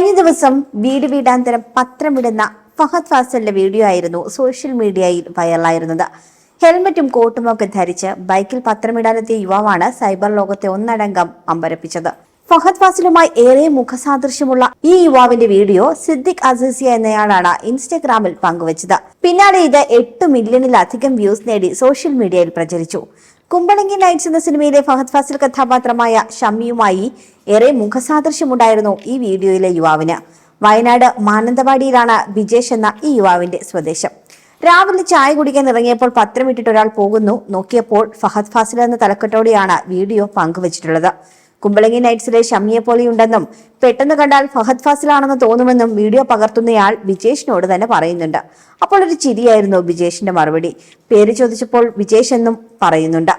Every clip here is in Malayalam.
കഴിഞ്ഞ ദിവസം വീട് വീടാന്തരം പത്രം വിടുന്ന ഫഹദ് ഫാസലിന്റെ വീഡിയോ ആയിരുന്നു സോഷ്യൽ മീഡിയയിൽ വൈറലായിരുന്നത്. ഹെൽമറ്റും കോട്ടും ഒക്കെ ധരിച്ച് ബൈക്കിൽ പത്രമിടാനെത്തിയ യുവാവാണ് സൈബർ ലോകത്തെ ഒന്നടങ്കം അമ്പരപ്പിച്ചത്. ഫഹദ് ഫാസിലുമായി ഏറെ മുഖസാദൃശ്യമുള്ള ഈ യുവാവിന്റെ വീഡിയോ സിദ്ദിഖ് അസീസിയ എന്നയാളാണ് ഇൻസ്റ്റഗ്രാമിൽ പങ്കുവച്ചത്. പിന്നാലെ ഇത് എട്ട് മില്യണിലധികം വ്യൂസ് നേടി സോഷ്യൽ മീഡിയയിൽ പ്രചരിച്ചു. കുമ്പളങ്ങി നൈറ്റ്സ് എന്ന സിനിമയിലെ ഫഹദ് ഫാസിൽ കഥാപാത്രമായ ഷമ്മിയുമായി ഏറെ മുഖസാദൃശ്യമുണ്ടായിരുന്നു ഈ വീഡിയോയിലെ യുവാവിന്. വയനാട് മാനന്തവാടിയിലാണ് ബിജേഷ് എന്ന ഈ യുവാവിന്റെ സ്വദേശം. രാവിലെ ചായ കുടിക്കാൻ ഇറങ്ങിയപ്പോൾ പത്രമിട്ടിട്ട് ഒരാൾ പോകുന്നു. നോക്കിയപ്പോൾ ഫഹദ് ഫാസിൽ എന്ന തലക്കെട്ടോടെയാണ് വീഡിയോ പങ്കുവച്ചിട്ടുള്ളത്. കുമ്പളങ്ങി നൈറ്റ്സിലെ ഷമിയെ പോലെയുണ്ടെന്നും പെട്ടെന്ന് കണ്ടാൽ ഫഹദ് ഫാസിലാണെന്ന് തോന്നുമെന്നും വീഡിയോ പകർത്തുന്നയാൾ വിജേഷിനോട് തന്നെ പറയുന്നുണ്ട്. അപ്പോൾ ഒരു ചിരിയായിരുന്നു വിജേഷിന്റെ മറുപടി. പേര് ചോദിച്ചപ്പോൾ വിജേഷ് എന്നും പറയുന്നുണ്ട്.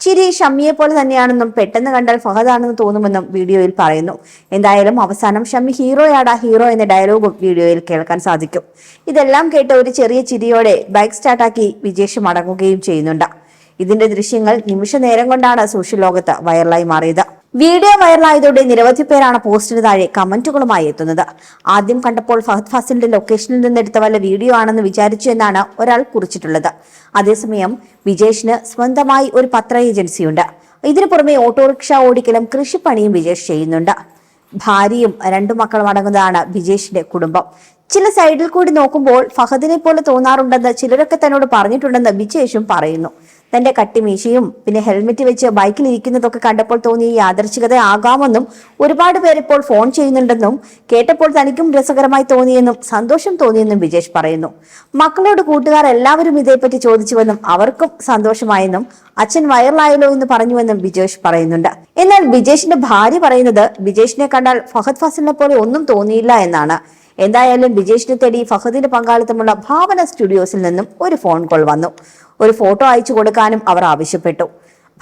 ചിരി ഷമ്മിയെ പോലെ തന്നെയാണെന്നും പെട്ടെന്ന് കണ്ടാൽ ഫഹദാണെന്ന് തോന്നുമെന്നും വീഡിയോയിൽ പറയുന്നു. എന്തായാലും അവസാനം ഷമ്മി ഹീറോയാടാ ഹീറോ എന്ന ഡയലോഗും വീഡിയോയിൽ കേൾക്കാൻ സാധിക്കും. ഇതെല്ലാം കേട്ട് ഒരു ചെറിയ ചിരിയോടെ ബൈക്ക് സ്റ്റാർട്ടാക്കി വിജേഷ് മടങ്ങുകയും ചെയ്യുന്നുണ്ട്. ഇതിന്റെ ദൃശ്യങ്ങൾ നിമിഷ നേരം കൊണ്ടാണ് സോഷ്യൽ ലോകത്ത് വൈറലായി മാറിയത്. വീഡിയോ വൈറലായതോടെ നിരവധി പേരാണ് പോസ്റ്റിന് താഴെ കമന്റുകളുമായി എത്തുന്നത്. ആദ്യം കണ്ടപ്പോൾ ഫഹദ് ഫാസിലിന്റെ ലൊക്കേഷനിൽ നിന്നെടുത്ത വല്ല വീഡിയോ ആണെന്ന് വിചാരിച്ചു എന്നാണ് ഒരാൾ കുറിച്ചിട്ടുള്ളത്. അതേസമയം വിജേഷിന് സ്വന്തമായി ഒരു പത്ര ഏജൻസിയുണ്ട്. ഇതിനു പുറമെ ഓട്ടോറിക്ഷ ഓടിക്കലും കൃഷിപ്പണിയും വിജേഷ് ചെയ്യുന്നുണ്ട്. ഭാര്യയും രണ്ടു മക്കളും അടങ്ങുന്നതാണ് വിജേഷിന്റെ കുടുംബം. ചില സൈഡിൽ കൂടി നോക്കുമ്പോൾ ഫഹദിനെ പോലെ തോന്നാറുണ്ടെന്ന് ചിലരൊക്കെ തന്നോട് പറഞ്ഞിട്ടുണ്ടെന്ന് വിജേഷും പറയുന്നു. തന്റെ കട്ടിമീശയും പിന്നെ ഹെൽമെറ്റ് വെച്ച് ബൈക്കിൽ ഇരിക്കുന്നതൊക്കെ കണ്ടപ്പോൾ തോന്നിയ യാദർശികത ആകാമെന്നും ഒരുപാട് പേർ ഇപ്പോൾ ഫോൺ ചെയ്യുന്നുണ്ടെന്നും കേട്ടപ്പോൾ തനിക്കും രസകരമായി തോന്നിയെന്നും സന്തോഷം തോന്നിയെന്നും വിജേഷ് പറയുന്നു. മക്കളോട് കൂട്ടുകാർ എല്ലാവരും ഇതേപ്പറ്റി ചോദിച്ചുവെന്നും അവർക്കും സന്തോഷമായെന്നും അച്ഛൻ വൈറലായല്ലോ എന്ന് പറഞ്ഞുവെന്നും വിജേഷ് പറയുന്നുണ്ട്. എന്നാൽ വിജേഷിന്റെ ഭാര്യ പറയുന്നത് വിജേഷിനെ കണ്ടാൽ ഫഹദ് ഫസലിനെ പോലെ ഒന്നും തോന്നിയില്ല എന്നാണ്. എന്തായാലും ബിജേഷിനെ തേടി ഫഹദിന്റെ പങ്കാളിത്തമുള്ള ഭാവന സ്റ്റുഡിയോസിൽ നിന്നും ഒരു ഫോൺ കോൾ വന്നു. ഒരു ഫോട്ടോ അയച്ചു കൊടുക്കാനും അവർ ആവശ്യപ്പെട്ടു.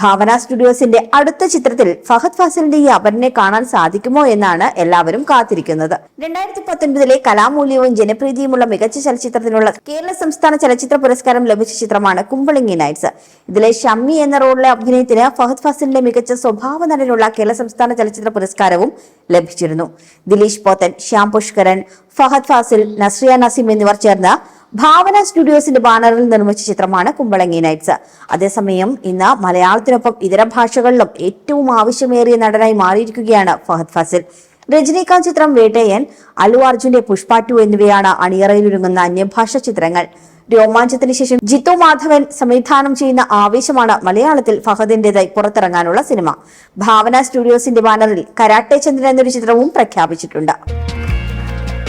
ഭാവന സ്റ്റുഡിയോസിന്റെ അടുത്ത ചിത്രത്തിൽ ഫഹദ് ഫാസിലിന്റെ ഈ അപരനെ കാണാൻ സാധിക്കുമോ എന്നാണ് എല്ലാവരും കാത്തിരിക്കുന്നത്. രണ്ടായിരത്തി പത്തൊൻപതിലെ കലാമൂല്യവും ജനപ്രീതിയുമുള്ള മികച്ച ചലച്ചിത്രത്തിനുള്ള കേരള സംസ്ഥാന ചലച്ചിത്ര പുരസ്കാരം ലഭിച്ച ചിത്രമാണ് കുമ്പളിങ്ങി നൈറ്റ്സ്. ഇതിലെ ഷമ്മി എന്ന റോളിലെ അഭിനയത്തിന് ഫഹദ് ഫാസിലിന്റെ മികച്ച സ്വഭാവ നടനുള്ള കേരള സംസ്ഥാന ചലച്ചിത്ര പുരസ്കാരവും ലഭിച്ചിരുന്നു. ദിലീഷ് പോത്തൻ ശ്യാം പുഷ്കരൻ ഫഹദ് ഫാസിൽ നസ്രിയ നസീം എന്നിവർ ചേർന്ന് ഭാവന സ്റ്റുഡിയോസിന്റെ ബാനറിൽ നിർമ്മിച്ച ചിത്രമാണ് കുമ്പളങ്ങി നൈറ്റ്സ്. അതേസമയം ഇന്ന് മലയാളത്തിനൊപ്പം ഇതര ഭാഷകളിലും ഏറ്റവും ആവശ്യമേറിയ നടനായി മാറിയിരിക്കുകയാണ് ഫഹദ് ഫസിൽ. രജനീകാന്ത് ചിത്രം വേട്ടയൻ അല്ലു അർജുന്റെ പുഷ്പാറ്റു എന്നിവയാണ് അണിയറയിലൊരുങ്ങുന്ന അന്യഭാഷ ചിത്രങ്ങൾ. രോമാഞ്ചത്തിന് ശേഷം ജിത്തു മാധവൻ സംവിധാനം ചെയ്യുന്ന ആവേശമാണ് മലയാളത്തിൽ ഫഹദിന്റേതായി പുറത്തിറങ്ങാനുള്ള സിനിമ. ഭാവന സ്റ്റുഡിയോസിന്റെ ബാനറിൽ കരാട്ടെ ചന്ദ്രൻ എന്നൊരു ചിത്രവും പ്രഖ്യാപിച്ചിട്ടുണ്ട്.